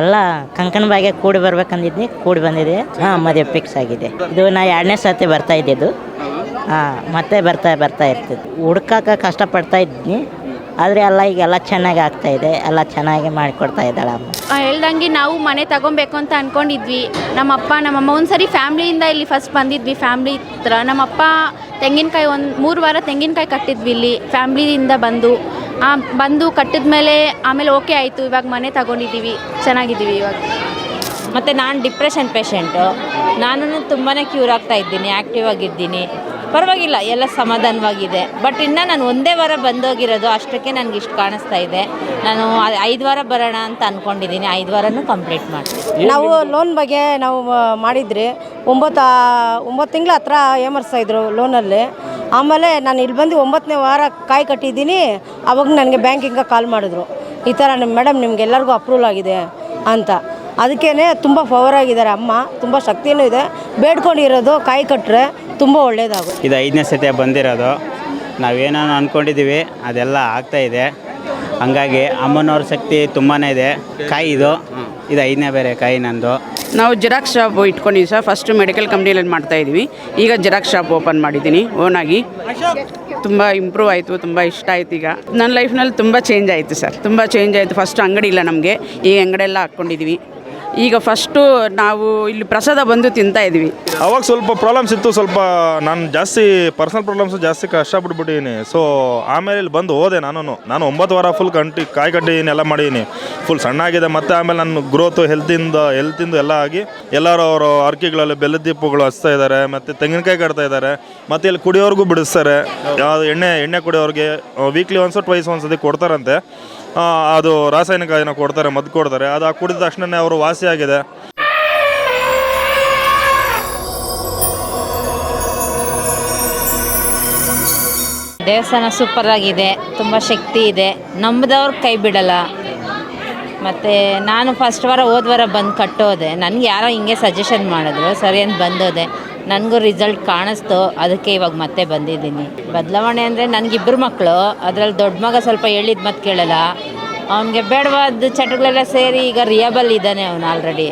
ಎಲ್ಲ ಕಂಕಣ ಬಾಗೆ ಕೂಡಿ ಬರ್ಬೇಕಂದಿದ್ನಿ, ಕೂಡಿ ಬಂದಿದೆ. ಹಾಂ, ಮದುವೆ ಫಿಕ್ಸ್ ಆಗಿದೆ. ಇದು ನಾ ಎರಡನೇ ಸರ್ತಿ ಬರ್ತಾ ಇದ್ದಿದ್ದು ಹಾಂ, ಮತ್ತೆ ಬರ್ತಾ ಬರ್ತಾ ಇರ್ತಿದ್ದೆ ಹುಡ್ಕಕ್ಕೆ ಕಷ್ಟಪಡ್ತಾ ಇದ್ನಿ. ಆದರೆ ಎಲ್ಲ ಈಗ ಎಲ್ಲ ಚೆನ್ನಾಗಿ ಆಗ್ತಾ ಇದೆ. ಎಲ್ಲ ಚೆನ್ನಾಗಿ ಮಾಡಿಕೊಡ್ತಾ ಇದ್ದಾಳೆ ಅಮ್ಮ. ಹೇಳ್ದಂಗೆ ನಾವು ಮನೆ ತಗೊಬೇಕು ಅಂತ ಅನ್ಕೊಂಡಿದ್ವಿ. ನಮ್ಮಪ್ಪ, ನಮ್ಮಮ್ಮ ಒಂದ್ಸರಿ ಫ್ಯಾಮ್ಲಿಯಿಂದ ಇಲ್ಲಿ ಫಸ್ಟ್ ಬಂದಿದ್ವಿ. ಫ್ಯಾಮ್ಲಿ ಹತ್ರ. ನಮ್ಮಪ್ಪ ತೆಂಗಿನಕಾಯಿ ಒಂದು ಮೂರು ವಾರ ತೆಂಗಿನಕಾಯಿ ಕಟ್ಟಿದ್ವಿ ಇಲ್ಲಿ, ಫ್ಯಾಮ್ಲಿಯಿಂದ ಬಂದು. ಆ, ಬಂದು ಕಟ್ಟಿದ ಮೇಲೆ ಆಮೇಲೆ ಓಕೆ ಆಯಿತು. ಇವಾಗ ಮನೆ ತಗೊಂಡಿದ್ದೀವಿ. ಚೆನ್ನಾಗಿದ್ದೀವಿ ಇವಾಗ. ಮತ್ತು ನಾನು ಡಿಪ್ರೆಷನ್ ಪೇಷಂಟು ನಾನು ತುಂಬಾ ಕ್ಯೂರ್ ಆಗ್ತಾ ಇದ್ದೀನಿ ಆ್ಯಕ್ಟಿವ್ ಆಗಿದ್ದೀನಿ. ಪರವಾಗಿಲ್ಲ ಎಲ್ಲ ಸಮಾಧಾನವಾಗಿದೆ. ಬಟ್ ಇನ್ನು ನಾನು ಒಂದೇ ವಾರ ಬಂದೋಗಿರೋದು ಅಷ್ಟಕ್ಕೆ ನನಗೆ ಇಷ್ಟು ಕಾಣಿಸ್ತಾ ಇದೆ. ನಾನು ಐದು ವಾರ ಬರೋಣ ಅಂತ ಅಂದ್ಕೊಂಡಿದ್ದೀನಿ ಐದು ವಾರನೂ ಕಂಪ್ಲೀಟ್ ಮಾಡ್ತೀನಿ. ನಾವು ಲೋನ್ ಬಗ್ಗೆ ನಾವು ಮಾಡಿದ್ರಿ. ಒಂಬತ್ತು ಒಂಬತ್ತು ತಿಂಗಳ ಹತ್ರ ಏಮರ್ಸ್ತಾ ಇದ್ರು ಲೋನಲ್ಲಿ ಆಮೇಲೆ ನಾನು ಇಲ್ಲಿ ಬಂದು ಒಂಬತ್ತನೇ ವಾರ ಕಾಯಿ ಕಟ್ಟಿದ್ದೀನಿ. ಅವಾಗ ನನಗೆ ಬ್ಯಾಂಕಿಂದ ಕಾಲ್ ಮಾಡಿದ್ರು. ಈ ಥರ ನಿಮ್ಮ ಮೇಡಮ್ ನಿಮಗೆಲ್ಲರಿಗೂ ಅಪ್ರೂವಲ್ ಆಗಿದೆ ಅಂತ. ಅದಕ್ಕೇ ತುಂಬ ಪವರ್ ಆಗಿದ್ದಾರೆ ಅಮ್ಮ. ತುಂಬ ಶಕ್ತಿಯೂ ಇದೆ. ಬೇಡ್ಕೊಂಡಿರೋದು ಕಾಯಿ ಕಟ್ಟರೆ ತುಂಬ ಒಳ್ಳೆಯದಾಗುತ್ತೆ ಇದು ಐದನೇ ಸತಿ ಬಂದಿರೋದು. ನಾವೇನೋ ಅಂದ್ಕೊಂಡಿದ್ದೀವಿ ಅದೆಲ್ಲ ಆಗ್ತಾ ಇದೆ. ಹಂಗಾಗಿ ಅಮ್ಮನವ್ರ ಶಕ್ತಿ ತುಂಬಾ ಇದೆ. ಕಾಯಿ ಇದು. ಇದು ಐದನೇ ಬೇರೆ ಕಾಯಿ ನಂದು. ನಾವು ಜೆರಾಕ್ಸ್ ಶಾಪ್ ಇಟ್ಕೊಂಡಿದ್ದೀವಿ ಸರ್. ಫಸ್ಟ್ ಮೆಡಿಕಲ್ ಕಂಪ್ನಿಯಲ್ಲಿ ಮಾಡ್ತಾ ಇದ್ದೀವಿ. ಈಗ ಜೆರಾಕ್ಸ್ ಶಾಪ್ ಓಪನ್ ಮಾಡಿದ್ದೀನಿ. ಓನಾಗಿ ತುಂಬ ಇಂಪ್ರೂವ್ ಆಯಿತು, ತುಂಬ ಇಷ್ಟ ಆಯ್ತು ಈಗ. ನನ್ನ ಲೈಫ್ನಲ್ಲಿ ತುಂಬ ಚೇಂಜ್ ಆಯಿತು ಸರ್. ತುಂಬ ಚೇಂಜ್ ಆಯಿತು. ಫಸ್ಟ್ ಅಂಗಡಿ ಇಲ್ಲ ನಮಗೆ. ಈಗ ಅಂಗಡಿ ಎಲ್ಲ ಹಾಕ್ಕೊಂಡಿದ್ದೀವಿ. ಈಗ ಫಸ್ಟು ನಾವು ಇಲ್ಲಿ ಪ್ರಸಾದ ಬಂದು ತಿಂತಾ ಇದ್ವಿ. ಅವಾಗ ಸ್ವಲ್ಪ ಪ್ರಾಬ್ಲಮ್ಸ್ ಇತ್ತು, ಸ್ವಲ್ಪ ನಾನು ಜಾಸ್ತಿ ಪರ್ಸನಲ್ ಪ್ರಾಬ್ಲಮ್ಸ್ ಜಾಸ್ತಿ ಕಷ್ಟಪಟ್ಬಿಟ್ಟಿದ್ದೀನಿ ಸೊ ಆಮೇಲೆ ಇಲ್ಲಿ ಬಂದು ಹೋದೆ ನಾನು ನಾನು ಒಂಬತ್ತು ವಾರ ಫುಲ್ ಕಂಟಿ ಕಾಯಿ ಕಟ್ಟಿದ್ದೀನಿ ಎಲ್ಲ ಮಾಡಿದ್ದೀನಿ ಫುಲ್ ಸಣ್ಣ ಆಗಿದೆ ಮತ್ತು ಆಮೇಲೆ ನನ್ನ ಗ್ರೋತು ಹೆಲ್ತಿಂದ ಹೆಲ್ತಿಂದ ಎಲ್ಲ ಆಗಿ ಎಲ್ಲರೂ ಅವರು ಅರ್ಕಿಗಳಲ್ಲಿ ಬೆಲ್ಲದ ದೀಪಗಳು ಹಚ್ತಾ ಇದ್ದಾರೆ, ಮತ್ತು ತೆಂಗಿನಕಾಯಿ ಕಟ್ತಾ ಇದ್ದಾರೆ, ಮತ್ತು ಇಲ್ಲಿ ಕುಡಿಯೋರ್ಗೂ ಬಿಡಿಸ್ತಾರೆ. ಯಾವುದು ಎಣ್ಣೆ ಎಣ್ಣೆ ಕುಡಿಯೋರಿಗೆ ವೀಕ್ಲಿ ಒನ್ಸು ಟ್ವೈಸ್ ಒಂದ್ಸತಿ ಕೊಡ್ತಾರಂತೆ. ಅದು ರಾಸಾಯನಿಕ ಏನೋ ಕೊಡ್ತಾರೆ, ಮದ್ದು ಕೊಡ್ತಾರೆ. ಅದು ಕುಡಿದ ತಕ್ಷಣನೇ ಅವರು ವಾಸಿಯಾಗಿದೆ ದೇವಸ್ಥಾನ ಸೂಪರ್ ಆಗಿದೆ, ತುಂಬ ಶಕ್ತಿ ಇದೆ. ನಂಬಿದವ್ರು ಕೈ ಬಿಡಲ್ಲ. ಮತ್ತು ನಾನು ಫಸ್ಟ್ ವಾರ, ಹೋದ ವಾರ ಬಂದು ಕಟ್ಟೋದೆ. ನನಗೆ ಯಾರೋ ಹಿಂಗೆ ಸಜೆಷನ್ ಮಾಡಿದ್ರು, ಸರಿ ಅಂತ ಬಂದೋದೆ. ನನಗೂ ರಿಸಲ್ಟ್ ಕಾಣಿಸ್ತು. ಅದಕ್ಕೆ ಇವಾಗ ಮತ್ತೆ ಬಂದಿದ್ದೀನಿ. ಬದಲಾವಣೆ ಅಂದರೆ ನನಗಿಬ್ಬರು ಮಕ್ಕಳು ಅದರಲ್ಲಿ ದೊಡ್ಡ ಮಗ ಸ್ವಲ್ಪ ಹೇಳಿದ ಮತ್ತೆ ಕೇಳಲ್ಲ. ಅವನಿಗೆ ಬೇಡವಾದ ಚಟಗಳೆಲ್ಲ ಸೇರಿ ಈಗ ರಿಯಬಲ್ ಇದ್ದಾನೆ ಅವನು ಆಲ್ರೆಡಿ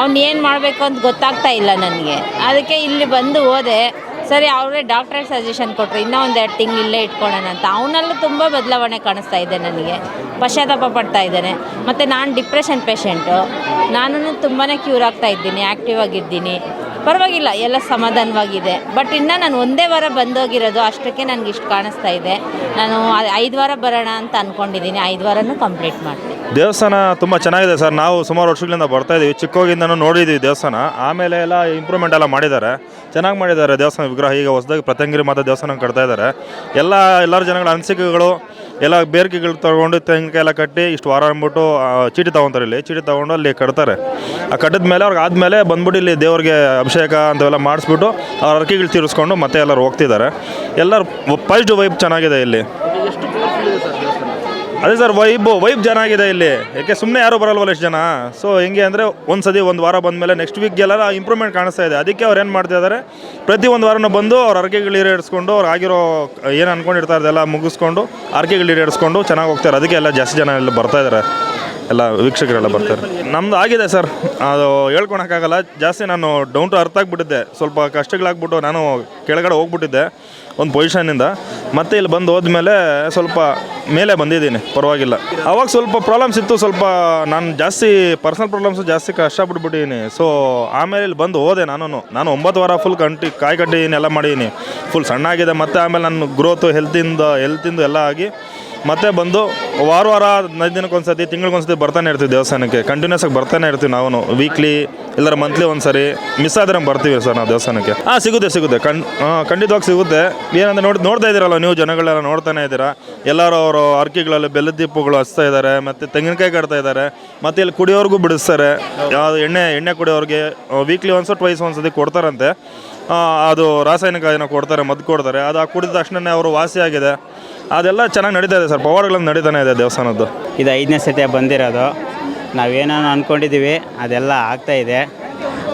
ಅವ್ನು ಏನು ಮಾಡಬೇಕು ಅಂತ ಗೊತ್ತಾಗ್ತಾ ಇಲ್ಲ ನನಗೆ. ಅದಕ್ಕೆ ಇಲ್ಲಿ ಬಂದು ಹೋದೆ. ಸರಿ ಅವರೇ ಡಾಕ್ಟ್ರೇ ಸಜೆಷನ್ ಕೊಟ್ಟರು ಇನ್ನೂ ಒಂದು ಎರಡು ತಿಂಗಳು ಇಲ್ಲೇ ಇಟ್ಕೊಳ್ಳೋಣ ಅಂತ. ಅವನಲ್ಲೂ ತುಂಬ ಬದಲಾವಣೆ ಕಾಣಿಸ್ತಾ ಇದೆ ನನಗೆ. ಪಶ್ಚಾತ್ತಾಪ ಪಡ್ತಾ ಇದ್ದಾನೆ. ಮತ್ತು ನಾನು ಡಿಪ್ರೆಷನ್ ಪೇಷೆಂಟು ನಾನು ತುಂಬಾ ಕ್ಯೂರ್ ಆಗ್ತಾ ಇದ್ದೀನಿ ಆ್ಯಕ್ಟಿವ್ ಆಗಿದ್ದೀನಿ. ಪರವಾಗಿಲ್ಲ, ಎಲ್ಲ ಸಮಾಧಾನವಾಗಿದೆ. ಬಟ್ ಇನ್ನು ನಾನು ಒಂದೇ ವಾರ ಬಂದೋಗಿರೋದು, ಅಷ್ಟಕ್ಕೆ ನನಗೆ ಇಷ್ಟು ಕಾಣಿಸ್ತಾ ಇದೆ. ನಾನು ಐದು ವಾರ ಬರೋಣ ಅಂತ ಅಂದ್ಕೊಂಡಿದ್ದೀನಿ ಐದು ವಾರನೂ ಕಂಪ್ಲೀಟ್ ಮಾಡ್ತೀನಿ. ದೇವಸ್ಥಾನ ತುಂಬ ಚೆನ್ನಾಗಿದೆ ಸರ್. ನಾವು ಸುಮಾರು ವರ್ಷಗಳಿಂದ ಬರ್ತಾ ಇದ್ದೀವಿ ಚಿಕ್ಕವಾಗಿಂದನೂ ನೋಡಿದ್ದೀವಿ ದೇವಸ್ಥಾನ. ಆಮೇಲೆ ಎಲ್ಲ ಇಂಪ್ರೂವ್ಮೆಂಟ್ ಎಲ್ಲ ಮಾಡಿದ್ದಾರೆ. ಚೆನ್ನಾಗಿ ಮಾಡಿದ್ದಾರೆ ದೇವಸ್ಥಾನ ವಿಗ್ರಹ. ಈಗ ಹೊಸದಾಗಿ ಪ್ರತ್ಯಂಗಿರಿ ಮಾತಾ ದೇವಸ್ಥಾನ ಕಟ್ತಾ ಇದ್ದಾರೆ. ಎಲ್ಲ, ಎಲ್ಲರೂ ಜನಗಳ ಅನಿಸಿಕೆಗಳು ಎಲ್ಲ ಬೇರ್ಕೆಗಳು ತಗೊಂಡು ತೆಂಗಿನಕಾಯಿ ಎಲ್ಲ ಕಟ್ಟಿ ಇಷ್ಟು ವಾರ ಅಂದ್ಬಿಟ್ಟು ಚೀಟಿ ತೊಗೊತಾರೆ ಇಲ್ಲಿ. ಚೀಟಿ ತೊಗೊಂಡು ಅಲ್ಲಿ ಕಟ್ತಾರೆ. ಆ ಕಟ್ಟಿದ ಮೇಲೆ ಅವ್ರಿಗೆ ಆದಮೇಲೆ ಬಂದ್ಬಿಟ್ಟು ಇಲ್ಲಿ ದೇವ್ರಿಗೆ ಅಭಿಷೇಕ ಅಂಥವೆಲ್ಲ ಮಾಡಿಸ್ಬಿಟ್ಟು ಅವ್ರ ಅರ್ಕಿಗಳು ತೀರಿಸ್ಕೊಂಡು ಮತ್ತೆ ಎಲ್ಲರೂ ಹೋಗ್ತಿದ್ದಾರೆ. ಎಲ್ಲರೂ ಪಾಸಿಟಿವ್ ವೈಬ್ ಚೆನ್ನಾಗಿದೆ ಇಲ್ಲಿ. ಅದೇ ಸರ್ ವೈಬ್ ವೈಬ್ ಚೆನ್ನಾಗಿದೆ ಇಲ್ಲಿ. ಯಾಕೆ ಸುಮ್ಮನೆ ಯಾರು ಬರಲ್ವಲ್ಲ ಎಷ್ಟು ಜನ? ಸೊ ಹೆಂಗೆ ಅಂದರೆ ಒಂದು ಸತಿ ಒಂದು ವಾರ ಬಂದಮೇಲೆ ನೆಕ್ಸ್ಟ್ ವೀಕ್ಗೆಲ್ಲ ಇಂಪ್ರೂವ್ಮೆಂಟ್ ಕಾಣಿಸ್ತಾ ಇದೆ. ಅದಕ್ಕೆ ಅವ್ರು ಏನು ಮಾಡ್ತಾ ಇದ್ದಾರೆ ಪ್ರತಿ ಒಂದು ವಾರನೂ ಬಂದು ಅವ್ರ ಅರ್ಕೆಗಳು ಈಡೇರಿಸ್ಕೊಂಡು ಅವ್ರು ಆಗಿರೋ, ಏನು ಅಂದ್ಕೊಂಡಿರ್ತಾರೆ ಅದೆಲ್ಲ ಮುಗಿಸ್ಕೊಂಡು ಅರ್ಕೆಗಳು ಈಡೇರಿಸ್ಕೊಂಡು ಚೆನ್ನಾಗಿ ಹೋಗ್ತಾರೆ ಅದಕ್ಕೆ ಎಲ್ಲ ಜಾಸ್ತಿ ಜನ ಇಲ್ಲಿ ಬರ್ತಾ ಇದ್ದಾರೆ ಎಲ್ಲ ವೀಕ್ಷಕರೆಲ್ಲ ಬರ್ತಾರೆ. ನಮ್ದು ಆಗಿದೆ ಸರ್. ಅದು ಹೇಳ್ಕೊಳಕ್ಕಾಗಲ್ಲ ಜಾಸ್ತಿ ನಾನು ಡೌನ್ ಟು ಅರ್ಥ ಆಗಿಬಿಟ್ಟಿದ್ದೆ. ಸ್ವಲ್ಪ ಕಷ್ಟಗಳಾಗ್ಬಿಟ್ಟು ನಾನು ಕೆಳಗಡೆ ಹೋಗ್ಬಿಟ್ಟಿದ್ದೆ ಒಂದು ಪೊಸಿಷನ್ನಿಂದ ಮತ್ತೆ ಇಲ್ಲಿ ಬಂದು ಹೋದ್ಮೇಲೆ ಸ್ವಲ್ಪ ಮೇಲೆ ಬಂದಿದ್ದೀನಿ. ಪರವಾಗಿಲ್ಲ. ಅವಾಗ ಸ್ವಲ್ಪ ಪ್ರಾಬ್ಲಮ್ಸ್ ಇತ್ತು. ಸ್ವಲ್ಪ ನಾನು ಜಾಸ್ತಿ ಪರ್ಸನಲ್ ಪ್ರಾಬ್ಲಮ್ಸ್ ಜಾಸ್ತಿ ಕಷ್ಟಪಟ್ಬಿಟ್ಟಿದ್ದೀನಿ. ಸೊ ಆಮೇಲೆ ಇಲ್ಲಿ ಬಂದು ಹೋದೆ ನಾನು ನಾನು ಒಂಬತ್ತು ವಾರ ಫುಲ್ ಕಂಟಿ, ಕಾಯಿ ಕಟ್ಟಿದ್ದೀನಿ ಎಲ್ಲ ಮಾಡಿದ್ದೀನಿ ಫುಲ್ ಸಣ್ಣ ಆಗಿದೆ ಮತ್ತು ಆಮೇಲೆ ನನ್ನ ಗ್ರೋತು ಹೆಲ್ತಿಂದ ಹೆಲ್ತಿಂದು ಎಲ್ಲ ಆಗಿ ಮತ್ತೆ ಬಂದು ವಾರ ವಾರ ಹದಿನೈದು ದಿನಕ್ಕೊಂದ್ಸತಿ ತಿಂಗಳಿಗೊಂದ್ಸತಿ ಬರ್ತಾನೆ ಇರ್ತೀವಿ ದೇವಸ್ಥಾನಕ್ಕೆ. ಕಂಟಿನ್ಯೂಸ್ ಆಗಿ ಬರ್ತಾನೆ ಇರ್ತೀವಿ ನಾವು ವೀಕ್ಲಿ ಎಲ್ಲರ ಮಂತ್ಲಿ ಒಂದ್ಸರಿ. ಮಿಸ್ ಆದ್ರೆ ಬರ್ತೀವಿ ಸರ್ ನಾವು ದೇವಸ್ಥಾನಕ್ಕೆ. ಹಾಂ ಸಿಗುತ್ತೆ ಸಿಗುತ್ತೆ. ಕಣ್ ಖಂಡಿತವಾಗಿ ಸಿಗುತ್ತೆ. ಏನಂದ್ರೆ ನೋಡಿ ನೋಡ್ತಾ ಇದ್ದೀರಲ್ಲ ನೀವು ಜನಗಳೆಲ್ಲ ನೋಡ್ತಾನೆ ಇದ್ದೀರಾ? ಎಲ್ಲರೂ ಅವರು ಅರ್ಕಿಗಳಲ್ಲಿ ಬೆಲ್ಲದ ದೀಪಗಳು ಹಚ್ತಾ ಇದ್ದಾರೆ ಮತ್ತು ತೆಂಗಿನಕಾಯಿ ಕಟ್ತಾ ಇದ್ದಾರೆ ಮತ್ತೆ ಇಲ್ಲಿ ಕುಡಿಯೋರ್ಗೂ ಬಿಡಿಸ್ತಾರೆ. ಯಾವುದು ಎಣ್ಣೆ ಎಣ್ಣೆ ಕುಡಿಯೋರಿಗೆ ವೀಕ್ಲಿ ಒನ್ಸು ಟ್ವೈಸ್ ಒಂದ್ಸತಿ ಕೊಡ್ತಾರಂತೆ. ಅದು ರಾಸಾಯನಿಕ ಏನೋ ಕೊಡ್ತಾರೆ ಮದ್ದು ಕೊಡ್ತಾರೆ. ಅದು ಆ ಕುಡಿದ ತಕ್ಷಣನೇ ಅವರು ವಾಸಿಯಾಗಿದೆ. ಅದೆಲ್ಲ ಚೆನ್ನಾಗಿ ನಡೀತಾ ಇದೆ ಸರ್. ಪವಾಡಗಳನ್ನು ನಡೀತಾನೆ ಇದೆ ದೇವಸ್ಥಾನದ್ದು. ಇದು ಐದನೇ ಸತಿ ಬಂದಿರೋದು. ನಾವೇನೋ ಅಂದ್ಕೊಂಡಿದ್ದೀವಿ ಅದೆಲ್ಲ ಆಗ್ತಾ ಇದೆ.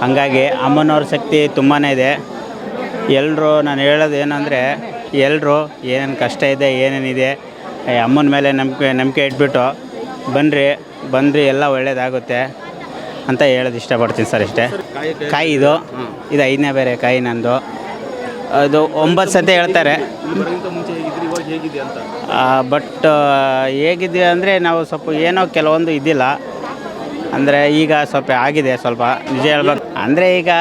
ಹಂಗಾಗಿ ಅಮ್ಮನವ್ರ ಶಕ್ತಿ ತುಂಬಾ ಇದೆ. ಎಲ್ಲರೂ ನಾನು ಹೇಳೋದು ಏನಂದರೆ ಎಲ್ಲರೂ ಏನೇನು ಕಷ್ಟ ಇದೆ ಏನೇನಿದೆ ಅಮ್ಮನ ಮೇಲೆ ನಂಬಿಕೆ ನಂಬಿಕೆ ಇಟ್ಬಿಟ್ಟು ಬನ್ನಿರಿ ಬಂದರೆ ಎಲ್ಲ ಒಳ್ಳೇದಾಗುತ್ತೆ ಅಂತ ಹೇಳೋದು ಇಷ್ಟಪಡ್ತೀನಿ ಸರ್ ಇಷ್ಟೇ. ಕಾಯಿ ಇದು ಇದು ಐದನೇ ಬೇರೆ ಕಾಯಿ ನಂದು. ಅದು ಒಂಬತ್ತು ಸತಿ ಹೇಳ್ತಾರೆ. ಬಟ್ ಹೇಗಿದೆ ಅಂದರೆ ನಾವು ಸ್ವಲ್ಪ ಏನೋ ಕೆಲವೊಂದು ಇದ್ದಿಲ್ಲ ಅಂದರೆ ಈಗ ಸ್ವಲ್ಪ ಆಗಿದೆ ಸ್ವಲ್ಪ ನಿಜ ಹೇಳ್ಬೇಕು. ಅಂದರೆ ಈಗ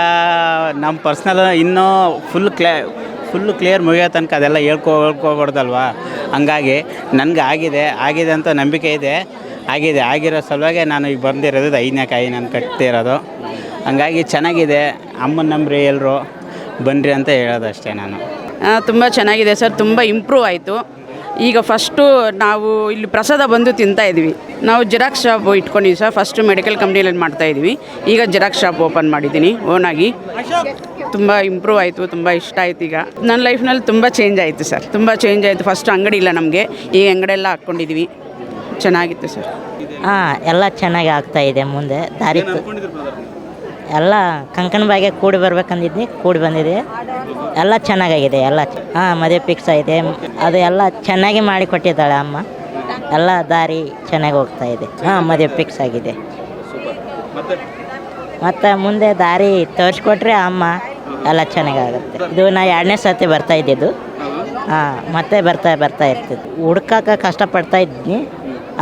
ನಮ್ಮ ಪರ್ಸ್ನಲ್ ಇನ್ನೂ ಫುಲ್ ಕ್ಲೇ ಫುಲ್ಲು ಕ್ಲಿಯರ್ ಮುಗಿಯೋ ತನಕ ಅದೆಲ್ಲ ಹೇಳ್ಕೊ, ಹೇಳ್ಕೊಬಾರ್ದಲ್ವಾ? ಹಂಗಾಗಿ ನನಗೆ ಆಗಿದೆ ಆಗಿದೆ ಅಂತ ನಂಬಿಕೆ ಇದೆ. ಆಗಿದೆ, ಆಗಿರೋ ಸಲುವಾಗಿ ನಾನು ಈಗ ಬಂದಿರೋದು ಐದನೇ ಕಾಯಿ ನಾನು ಕಟ್ತಿರೋದು. ಹಂಗಾಗಿ ಚೆನ್ನಾಗಿದೆ, ಅಮ್ಮನ ನಂಬ್ರಿ ಎಲ್ಲರೂ ಬನ್ನಿರಿ ಅಂತ ಹೇಳೋದಷ್ಟೇ ನಾನು. ತುಂಬ ಚೆನ್ನಾಗಿದೆ ಸರ್, ತುಂಬ ಇಂಪ್ರೂವ್ ಆಯಿತು. ಈಗ ಫಸ್ಟು ನಾವು ಇಲ್ಲಿ ಪ್ರಸಾದ ಬಂದು ತಿಂತಾ ಇದ್ವಿ. ನಾವು ಜೆರಾಕ್ಸ್ ಶಾಪ್ ಇಟ್ಕೊಂಡಿದ್ವಿ ಸರ್ ಫಸ್ಟು ಮೆಡಿಕಲ್ ಕಂಪ್ನಿಯಲ್ಲಿ ಮಾಡ್ತಾ ಇದ್ವಿ. ಈಗ ಜೆರಾಕ್ಸ್ ಶಾಪ್ ಓಪನ್ ಮಾಡಿದ್ದೀನಿ ಓನಾಗಿ ತುಂಬ ಇಂಪ್ರೂವ್ ಆಯಿತು, ತುಂಬ ಇಷ್ಟ ಆಯ್ತು ಈಗ. ನನ್ನ ಲೈಫ್ನಲ್ಲಿ ತುಂಬ ಚೇಂಜ್ ಆಯಿತು ಸರ್, ತುಂಬ ಚೇಂಜ್ ಆಯಿತು. ಫಸ್ಟ್ ಅಂಗಡಿ ಇಲ್ಲ ನಮಗೆ, ಈಗ ಅಂಗಡಿ ಎಲ್ಲ ಹಾಕ್ಕೊಂಡಿದ್ವಿ. ಚೆನ್ನಾಗಿತ್ತು ಸರ್. ಹಾಂ, ಎಲ್ಲ ಚೆನ್ನಾಗಿ ಆಗ್ತಾ ಇದೆ ಮುಂದೆ. ದಾರಿ ಎಲ್ಲ ಕಂಕಣ ಬಾಗೆ ಕೂಡಿ ಬರ್ಬೇಕಂದಿದ್ನಿ, ಕೂಡಿ ಬಂದಿದೆ. ಎಲ್ಲ ಚೆನ್ನಾಗಾಗಿದೆ, ಎಲ್ಲ ಹಾಂ, ಮದುವೆ ಫಿಕ್ಸ್ ಆಗಿದೆ. ಅದು ಎಲ್ಲ ಚೆನ್ನಾಗಿ ಮಾಡಿಕೊಟ್ಟಿದ್ದಾಳೆ ಅಮ್ಮ. ಎಲ್ಲ ದಾರಿ ಚೆನ್ನಾಗಿ ಹೋಗ್ತಾ ಇದೆ. ಹಾಂ, ಮದುವೆ ಫಿಕ್ಸ್ ಆಗಿದೆ. ಮತ್ತು ಮುಂದೆ ದಾರಿ ತೋರಿಸ್ಕೊಟ್ರೆ ಅಮ್ಮ ಎಲ್ಲ ಚೆನ್ನಾಗಾಗುತ್ತೆ. ಇದು ನಾ ಎರಡನೇ ಸರ್ತಿ ಬರ್ತಾ ಇದ್ದಿದ್ದು. ಹಾಂ, ಮತ್ತೆ ಬರ್ತಾ ಬರ್ತಾ ಇರ್ತಿದ್ದು. ಹುಡ್ಕಕ್ಕೆ ಕಷ್ಟಪಡ್ತಾ ಇದ್ನಿ.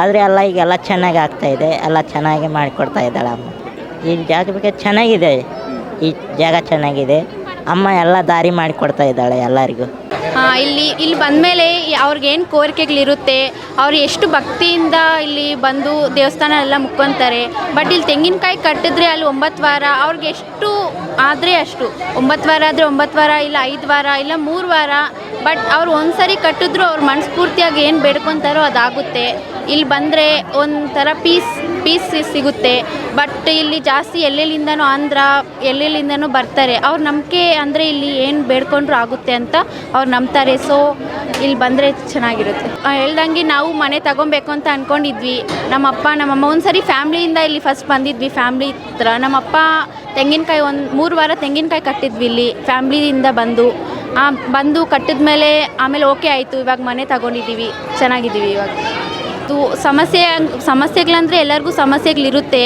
ಆದರೆ ಎಲ್ಲ ಈಗ ಎಲ್ಲ ಚೆನ್ನಾಗಿ ಆಗ್ತಾ ಇದೆ. ಎಲ್ಲ ಚೆನ್ನಾಗಿ ಮಾಡಿಕೊಡ್ತಾ ಇದ್ದಾಳೆ ಅಮ್ಮ. ಈ ಜಾಗ ಬಗ್ಗೆ ಚೆನ್ನಾಗಿದೆ. ಈ ಜಾಗ ಚೆನ್ನಾಗಿದೆ. ಅಮ್ಮ ಎಲ್ಲ ದಾರಿ ಮಾಡಿಕೊಡ್ತಾ ಇದ್ದಾಳೆ ಎಲ್ಲರಿಗೂ. ಹಾ, ಇಲ್ಲಿ ಇಲ್ಲಿ ಬಂದಮೇಲೆ ಅವ್ರಿಗೇನು ಕೋರಿಕೆಗಳಿರುತ್ತೆ, ಅವ್ರು ಎಷ್ಟು ಭಕ್ತಿಯಿಂದ ಇಲ್ಲಿ ಬಂದು ದೇವಸ್ಥಾನ ಎಲ್ಲ ಮುಕ್ಕೊಂತಾರೆ, ಬಟ್ ಇಲ್ಲಿ ತೆಂಗಿನಕಾಯಿ ಕಟ್ಟಿದ್ರೆ ಅಲ್ಲಿ ಒಂಬತ್ತು ವಾರ, ಅವ್ರಿಗೆ ಎಷ್ಟು ಆದರೆ ಅಷ್ಟು. ಒಂಬತ್ತು ವಾರ ಆದರೆ ಒಂಬತ್ತು ವಾರ, ಇಲ್ಲ ಐದು ವಾರ, ಇಲ್ಲ ಮೂರು ವಾರ, ಬಟ್ ಅವ್ರು ಒಂದ್ಸರಿ ಕಟ್ಟಿದ್ರು ಅವ್ರು ಮನಸ್ಫೂರ್ತಿಯಾಗಿ ಏನು ಬೇಡ್ಕೊತಾರೋ ಅದಾಗುತ್ತೆ. ಇಲ್ಲಿ ಬಂದರೆ ಒಂಥರ ಪೀಸ್ ಪೀಸ್ ಸಿಗುತ್ತೆ. ಬಟ್ ಇಲ್ಲಿ ಜಾಸ್ತಿ ಎಲ್ಲೆಲ್ಲಿಂದನೂ ಆಂಧ್ರ, ಎಲ್ಲೆಲ್ಲಿಂದನೂ ಬರ್ತಾರೆ. ಅವ್ರ ನಂಬಿಕೆ ಅಂದರೆ ಇಲ್ಲಿ ಏನು ಬೇಡ್ಕೊಂಡ್ರು ಆಗುತ್ತೆ ಅಂತ ಅವ್ರು ನಂಬ್ತಾರೆ. ಸೊ ಇಲ್ಲಿ ಬಂದರೆ ಚೆನ್ನಾಗಿರುತ್ತೆ. ಹೇಳ್ದಂಗೆ ನಾವು ಮನೆ ತಗೊಬೇಕು ಅಂತ ಅಂದ್ಕೊಂಡಿದ್ವಿ ನಮ್ಮಪ್ಪ, ನಮ್ಮಮ್ಮ ಒಂದ್ಸರಿ ಫ್ಯಾಮ್ಲಿಯಿಂದ ಇಲ್ಲಿ ಫಸ್ಟ್ ಬಂದಿದ್ವಿ. ಫ್ಯಾಮ್ಲಿ ಹತ್ರ. ನಮ್ಮಪ್ಪ ತೆಂಗಿನಕಾಯಿ ಒಂದು ಮೂರು ವಾರ ತೆಂಗಿನಕಾಯಿ ಕಟ್ಟಿದ್ವಿ ಇಲ್ಲಿ, ಫ್ಯಾಮ್ಲಿಯಿಂದ ಬಂದು. ಬಂದು ಕಟ್ಟಿದ ಮೇಲೆ ಆಮೇಲೆ ಓಕೆ ಆಯಿತು. ಇವಾಗ ಮನೆ ತಗೊಂಡಿದ್ದೀವಿ. ಚೆನ್ನಾಗಿದ್ದೀವಿ ಇವಾಗ. ಸಮಸ್ಯೆ, ಸಮಸ್ಯೆಗಳಂದರೆ ಎಲ್ಲರಿಗೂ ಸಮಸ್ಯೆಗಳಿರುತ್ತೆ.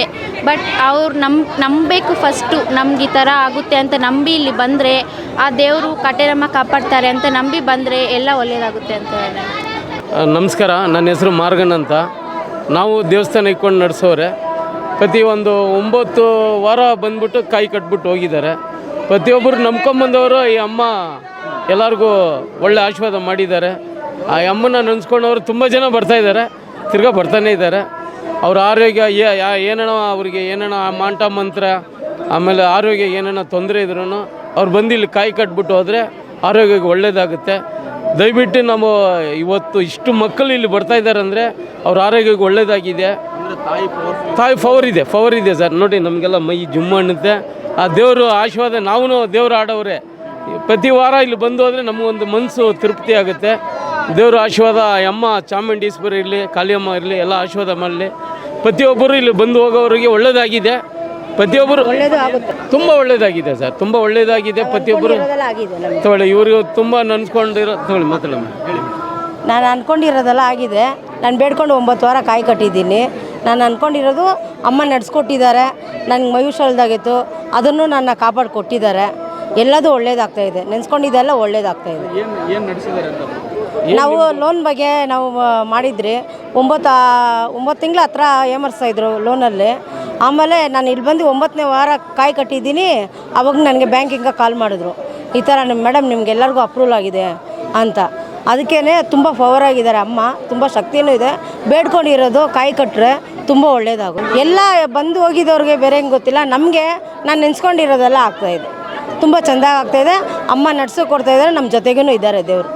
ಬಟ್ ಅವ್ರು ನಮ್, ನಂಬಬೇಕು ಫಸ್ಟು ನಮ್ಗೆ ಈ ಥರ ಆಗುತ್ತೆ ಅಂತ ನಂಬಿ ಇಲ್ಲಿ ಬಂದರೆ ಆ ದೇವರು ಕಟೆರಮ್ಮ ಕಾಪಾಡ್ತಾರೆ ಅಂತ ನಂಬಿ ಬಂದರೆ ಎಲ್ಲ ಒಳ್ಳೆಯದಾಗುತ್ತೆ ಅಂತ ನಮಸ್ಕಾರ. ನನ್ನ ಹೆಸರು ಮಾರ್ಗನ್ ಅಂತ. ನಾವು ದೇವಸ್ಥಾನ ಇಟ್ಕೊಂಡು ನಡೆಸೋರೆ ಪ್ರತಿ ಒಂದು ಒಂಬತ್ತು ವಾರ ಬಂದ್ಬಿಟ್ಟು ಕಾಯಿ ಕಟ್ಬಿಟ್ಟು ಹೋಗಿದ್ದಾರೆ. ಪ್ರತಿಯೊಬ್ಬರು ನಂಬ್ಕೊಂಬಂದವರು ಈ ಅಮ್ಮ ಎಲ್ಲರಿಗೂ ಒಳ್ಳೆ ಆಶೀರ್ವಾದ ಮಾಡಿದ್ದಾರೆ. ಆ ಅಮ್ಮನ ನೆನೆಸ್ಕೊಂಡವರು ತುಂಬ ಜನ ಬರ್ತಾ ಇದ್ದಾರೆ. ತಿರ್ಗಾ ಬರ್ತಾನೆ ಇದ್ದಾರೆ. ಅವ್ರ ಆರೋಗ್ಯ ಏ- ಯಾ- ಏನೇನೋ ಅವ್ರಿಗೆ ಏನೇನೋ ಮಾಂಟ ಮಂತ್ರ, ಆಮೇಲೆ ಆರೋಗ್ಯ ಏನೇನೋ ತೊಂದರೆ ಇದ್ರೂ ಅವ್ರು ಬಂದು ಇಲ್ಲಿ ಕಾಯಿ ಕಟ್ಬಿಟ್ಟು ಹೋದರೆ ಆರೋಗ್ಯಕ್ಕೆ ಒಳ್ಳೆಯದಾಗುತ್ತೆ ದಯವಿಟ್ಟು ನಾವು ಇವತ್ತು ಇಷ್ಟು ಮಕ್ಕಳು ಇಲ್ಲಿ ಬರ್ತಾ ಇದ್ದಾರೆ ಅಂದರೆ ಅವ್ರ ಆರೋಗ್ಯಕ್ಕೆ ಒಳ್ಳೆಯದಾಗಿದೆ ತಾಯಿ ಪವರ್ ಇದೆ ಪವರ್ ಇದೆ ಸರ್. ನೋಡಿ, ನಮಗೆಲ್ಲ ಮೈ ಜುಮ್ಮ ಅನ್ನುತ್ತೆ. ಆ ದೇವರು ಆಶೀರ್ವಾದ ನಾವು ದೇವರು ಆಡೋರೆ ಪ್ರತಿ ವಾರ ಇಲ್ಲಿ ಬಂದು ಹೋದರೆ ನಮಗೊಂದು ಮನಸ್ಸು ತೃಪ್ತಿ ಆಗುತ್ತೆ. ದೇವರು ಆಶೀರ್ವಾದ ಅಮ್ಮ ಚಾಮುಂಡೇಶ್ವರಿ ಇರಲಿ, ಕಾಳಿಯಮ್ಮ ಇರಲಿ, ಎಲ್ಲ ಆಶೀರ್ವಾದ ಮಾಡಲಿ. ಪ್ರತಿಯೊಬ್ಬರು ಇಲ್ಲಿ ಬಂದು ಹೋಗೋರಿಗೆ ಒಳ್ಳೆಯದಾಗಿದೆ ಪ್ರತಿಯೊಬ್ಬರು ತುಂಬ ಒಳ್ಳೆಯದಾಗಿದೆ ಸರ್ ತುಂಬ ಒಳ್ಳೆಯದಾಗಿದೆ ಪ್ರತಿಯೊಬ್ಬರು ತಗೊಳ್ಳಿ ಇವ್ರಿಗೆ ತುಂಬ ನೆನ್ಸ್ಕೊಂಡಿರೋ ತಗೊಳ್ಳಿ ಮಾತಾಡಮ್ಮ ನಾನು ಅಂದ್ಕೊಂಡಿರೋದೆಲ್ಲ ಆಗಿದೆ. ನಾನು ಬೇಡ್ಕೊಂಡು ಒಂಬತ್ತು ವಾರ ಕಾಯಿ ಕಟ್ಟಿದ್ದೀನಿ. ನಾನು ಅಂದ್ಕೊಂಡಿರೋದು ಅಮ್ಮ ನಡೆಸ್ಕೊಟ್ಟಿದ್ದಾರೆ. ನನಗೆ ಮೈಹುಷಲ್ದಾಗಿತ್ತು ಅದನ್ನು ನನ್ನ ಕಾಪಾಡಿ ಕೊಟ್ಟಿದ್ದಾರೆ ಎಲ್ಲದೂ ಒಳ್ಳೇದಾಗ್ತಾ ಇದೆ. ನೆನೆಸ್ಕೊಂಡಿದ್ದೆಲ್ಲ ಒಳ್ಳೇದಾಗ್ತಾ ಇದೆ. ನಾವು ಲೋನ್ ಬಗ್ಗೆ ನಾವು ಮಾಡಿದ್ರಿ. ಒಂಬತ್ತು ಒಂಬತ್ತು ತಿಂಗಳ ಹತ್ರ ಏಮರ್ಸ್ತಾ ಇದ್ರು ಲೋನಲ್ಲಿ ಆಮೇಲೆ ನಾನು ಇಲ್ಲಿ ಬಂದು ಒಂಬತ್ತನೇ ವಾರ ಕಾಯಿ ಕಟ್ಟಿದ್ದೀನಿ. ಅವಾಗ ನನಗೆ ಬ್ಯಾಂಕಿಂಗ ಕಾಲ್ ಮಾಡಿದ್ರು. ಈ ಥರ ನಿಮ್ಮ ಮೇಡಮ್ ನಿಮ್ಗೆಲ್ಲರಿಗೂ ಅಪ್ರೂವಲ್ ಆಗಿದೆ ಅಂತ. ಅದಕ್ಕೇ ತುಂಬ ಫವರ್ ಆಗಿದ್ದಾರೆ ಅಮ್ಮ. ತುಂಬ ಶಕ್ತಿಯೂ ಇದೆ. ಬೇಡ್ಕೊಂಡಿರೋದು ಕಾಯಿ ಕಟ್ಟರೆ ತುಂಬ ಒಳ್ಳೇದಾಗು. ಎಲ್ಲ ಬಂದು ಹೋಗಿದ್ದವ್ರಿಗೆ ಬೇರೆ ಹೆಂಗೆ ಗೊತ್ತಿಲ್ಲ. ನಮಗೆ ನಾನು ನೆನೆಸ್ಕೊಂಡಿರೋದೆಲ್ಲ ಆಗ್ತಾಯಿದೆ ತುಂಬ ಚೆಂದಾಗಿ ಆಗ್ತಾಯಿದೆ ಅಮ್ಮ ನಡ್ಸೋ ಕೊಡ್ತಾಯಿದ್ದಾರೆ ನಮ್ಮ ಜೊತೆಗೂ ಇದ್ದಾರೆ ದೇವರು.